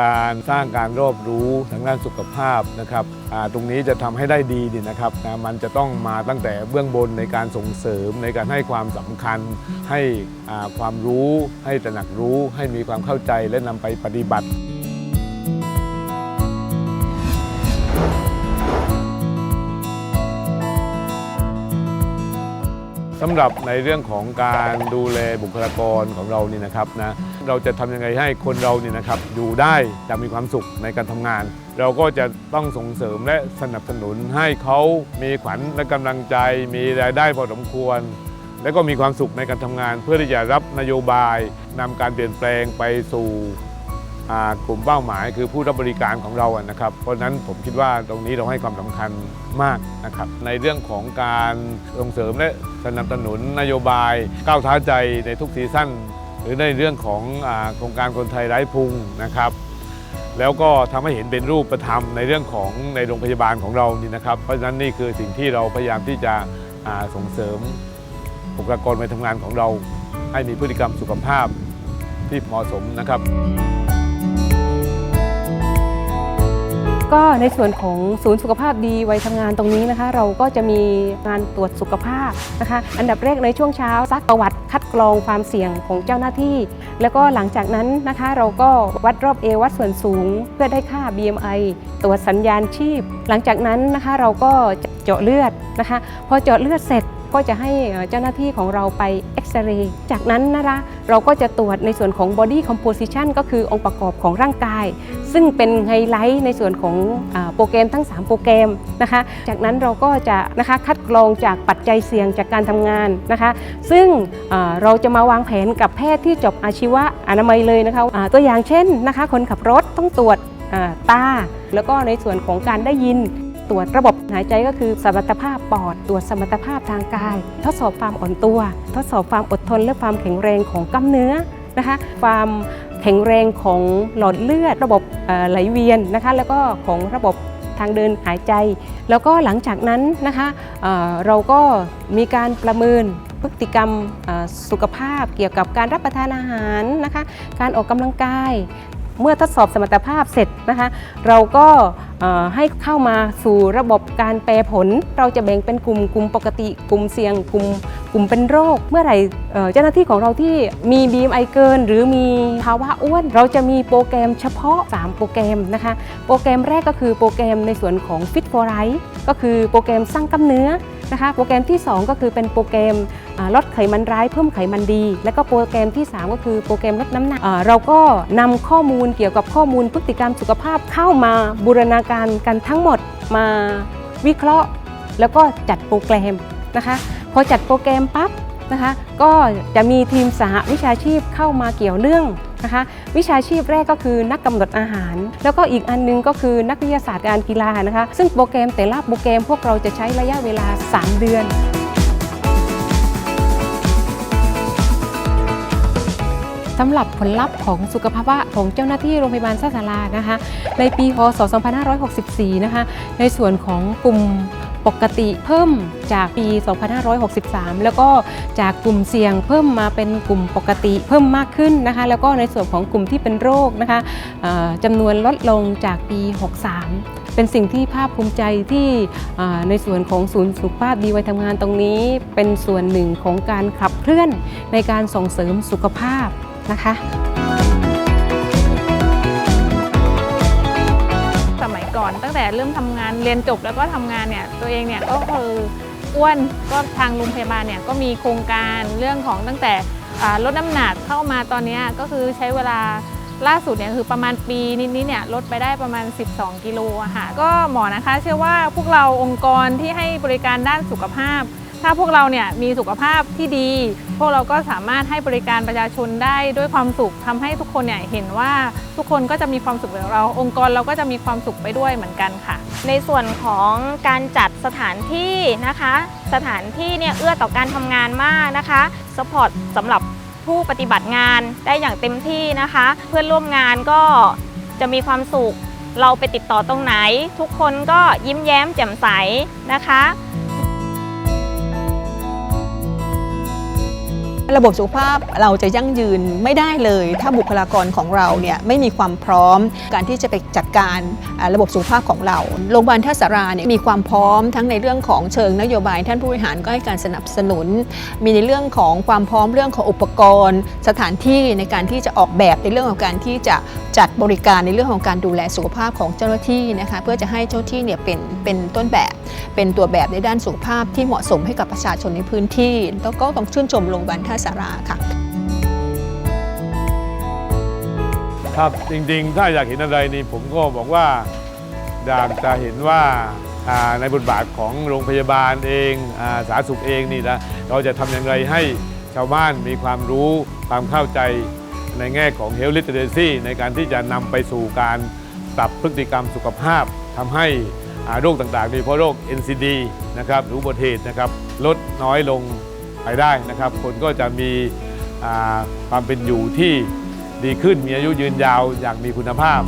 การสร้างการรอบรู้ทางด้านสุขภาพนะครับตรงนี้จะทำให้ได้ดีเนี่นะครับนะมันจะต้องมาตั้งแต่เบื้องบนในการส่งเสริมในการให้ความสำคัญ ให้ความรู้ ให้ตระหนักรู้ ให้มีความเข้าใจและนำไปปฏิบัติสำหรับในเรื่องของการดูแลบุคลากรของเรานี่นะครับนะ เราจะทำยังไงให้คนเราเนี่ยนะครับอยู่ได้จะมีความสุขในการทำงาน เราก็จะต้องส่งเสริมและสนับสนุนให้เขามีขวัญและกำลังใจ มีรายได้พอสมควร และก็มีความสุขในการทำงาน เพื่อที่จะรับนโยบายนำการเปลี่ยนแปลงไปสู่กลุ่มเป้าหมายคือผู้รับบริการของเราอะนะครับ เพราะฉะนั้นผมคิดว่าตรงนี้เราให้ความสำคัญมากนะครับ ในเรื่องของการส่งเสริมและสนับสนุนนโยบายก้าวท้าใจในทุกซีซั่น หรือในเรื่องของโครงการคนไทยไร้พุงนะครับ แล้วก็ทำให้เห็นเป็นรูปธรรมในเรื่องของในโรงพยาบาลของเรานี่นะครับ เพราะฉะนั้นนี่คือสิ่งที่เราพยายามที่จะส่งเสริมบุคลากรในทำงานของเรา ให้มีพฤติกรรมสุขภาพที่เหมาะสมนะครับ ก็ในส่วนของศูนย์สุขภาพดีวัยทำงานตรงนี้นะคะ เราก็จะมีงานตรวจสุขภาพนะคะ อันดับแรกในช่วงเช้าซักประวัติคัดกรองความเสี่ยงของเจ้าหน้าที่ แล้วก็หลังจากนั้นนะคะ เราก็วัดรอบเอววัดส่วนสูง เพื่อได้ค่า BMI ตรวจสัญญาณชีพ หลังจากนั้นนะคะเราก็เจาะเลือดนะคะ พอเจาะเลือดเสร็จ ก็จะให้เจ้าหน้าที่ของเราไปเอ็กซเรย์จากนั้นนะคะเราก็จะตรวจในส่วนของ body composition ก็คือองค์ประกอบของร่างกาย ซึ่งเป็นไฮไลท์ในส่วนของอโปรแกรมทั้ง 3 โปรแกรมนะคะ จากนั้นเราก็จะนะคะคัดกรองจากปัจจัยเสี่ยงจากการทำงานนะคะ ซึ่งเราจะมาวางแผนกับแพทย์ที่จบอาชีวะอนามัยเลยนะคะอ่าตัวอย่างเช่นนะคะคนขับรถต้องตรวจตาแล้วก็ในส่วนของการได้ยิน ตรวจระบบหายใจก็คือสมรรถภาพปอด ตรวจสมรรถภาพทางกาย ทดสอบความอ่อนตัว ทดสอบความอดทนและความแข็งแรงของกล้ามเนื้อนะคะความแข็งแรงของหลอดเลือด ระบบไหลเวียนนะคะแล้วก็ของระบบทางเดินหายใจ แล้วก็หลังจากนั้นนะคะเเราก็มีการประเมินพฤติกรรมสุขภาพเกี่ยวกับการรับประทานอาหารนะคะการออกกำลังกาย เมื่อทดสอบสมรรถภาพเสร็จนะคะ เราก็ให้เข้ามาสู่ระบบการแปรผล เราจะแบ่งเป็นกลุ่มกลุ่มปกติ กลุ่มเสี่ยงกลุ่ม กลุ่มเป็นโรค เมื่อไหร่เจ้าหน้าที่ของเราที่มี BMI เกิน หรือมีภาวะอ้วน เราจะมีโปรแกรมเฉพาะ 3 โปรแกรมนะคะ โปรแกรมแรกก็คือโปรแกรมในส่วนของ Fit for Life ก็คือโปรแกรมสร้างกล้ามเนื้อนะคะ โปรแกรมที่ 2 ก็คือเป็นโปรแกรมลดไขมันร้ายเพิ่มไขมันดี และก็โปรแกรมที่ 3 ก็คือโปรแกรมลดน้ำหนักเราก็นำข้อมูลเกี่ยวกับข้อมูลพฤติกรรมสุขภาพเข้ามาบูรณาการกันทั้งหมดมาวิเคราะห์ แล้วก็จัดโปรแกรมนะคะ พอจัดโปรแกรมปั๊บนะคะ ก็จะมีทีมสหวิชาชีพเข้ามาเกี่ยวเรื่องนะคะวิชาชีพแรกก็คือนักกำหนดอาหาร แล้วก็อีกอันนึงก็คือนักวิทยาศาสตร์การกีฬานะคะซึ่งโปรแกรมแต่ละโปรแกรมพวกเราจะใช้ระยะเวลา 3 เดือนสำหรับผลลัพธ์ของสุขภาวะของเจ้าหน้าที่โรงพยาบาลสารานะคะในปีพศ 2564 นะคะในส่วนของกลุ่ม ปกติเพิ่มจากปี 2563 แล้วก็จากกลุ่มเสี่ยงเพิ่มมาเป็นกลุ่มปกติเพิ่มมากขึ้นนะคะ แล้วก็ในส่วนของกลุ่มที่เป็นโรคนะคะจำนวนลดลงจากปี 63เป็นสิ่งที่ภาคภูมิใจที่ในส่วนของศูนย์สุขภาพดีวัยทำงานตรงนี้ เป็นส่วนหนึ่งของการขับเคลื่อนในการส่งเสริมสุขภาพนะคะ อนตั้งแต่เริ่มทำงานเรียนจบแล้วก็ทำงานเนี่ยตัวเองเนี่ยก็คืออ้วนก็ทางโรงพยาบาลเนี่ยก็มีโครงการเรื่องของตั้งแต่ลดน้ำหนักเข้ามาตอนนี้ก็คือใช้เวลาล่าสุดเนี่ยคือประมาณปีนิดๆเนี่ยลดไปได้ประมาณ 12 กิโลอะค่ะก็หมอนะคะ เชื่อว่าพวกเราองค์กรที่ให้บริการด้านสุขภาพ ถ้าพวกเราเนี่ยมีสุขภาพที่ดี พวกเราก็สามารถให้บริการประชาชนได้ด้วยความสุขทำให้ทุกคนเนี่ยเห็นว่าทุกคนก็จะมีความสุขแบบเรา องค์กรเราก็จะมีความสุขไปด้วยเหมือนกันค่ะ ในส่วนของการจัดสถานที่นะคะ สถานที่เนี่ยเอื้อต่อการทำงานมากนะคะสปอร์ตสำหรับผู้ปฏิบัติงานได้อย่างเต็มที่นะคะ เพื่อนร่วมงานก็จะมีความสุข เราไปติดต่อตรงไหน ทุกคนก็ยิ้มแย้มแจ่มใสนะคะ ระบบสุขภาพเราจะยั่งยืนไม่ได้เลย ถ้าบุคลากรของเราเนี่ยไม่มีความพร้อม การที่จะไปจัดการระบบสุขภาพของเราโรงพยาบาลท่าสาราเนี่ยมีความพร้อมทั้งในเรื่องของเชิงนโยบาย ท่านผู้บริหารก็ให้การสนับสนุน มีในเรื่องของความพร้อมเรื่องของอุปกรณ์ สถานที่ในการที่จะออกแบบในเรื่องของการที่จะจัดบริการในเรื่องของการดูแลสุขภาพของเจ้าหน้าที่นะคะเพื่อจะให้เจ้าหน้าที่เนี่ยเป็นเป็นต้นแบบเป็นตัวแบบในด้านสุขภาพที่เหมาะสมให้กับประชาชนในพื้นที่แล้วก็ต้องชื่นชมโรงพยาบาลท่าสาราค่ะ ครับจริงๆ ถ้าอยากเห็นอะไรนี่ผมก็บอกว่าอยากจะเห็นว่าอ่าในบทบาทของโรงพยาบาลเองอาสาธารณสุขเองนี่นะเราจะทำอย่างไรให้ชาวบ้านมีความรู้ความเข้าใจในแง่ของ Health Literacy ในการที่จะนำไปสู่การปรับพฤติกรรมสุขภาพทำให้อ่าโรคต่างๆโดยเฉพาะโรค NCD นะครับหรืออุบัติเหตุนะครับลดน้อยลง ไปได้นะครับ คนก็จะมีความเป็นอยู่ที่ดีขึ้นมีอายุยืนยาวอย่างมีคุณภาพ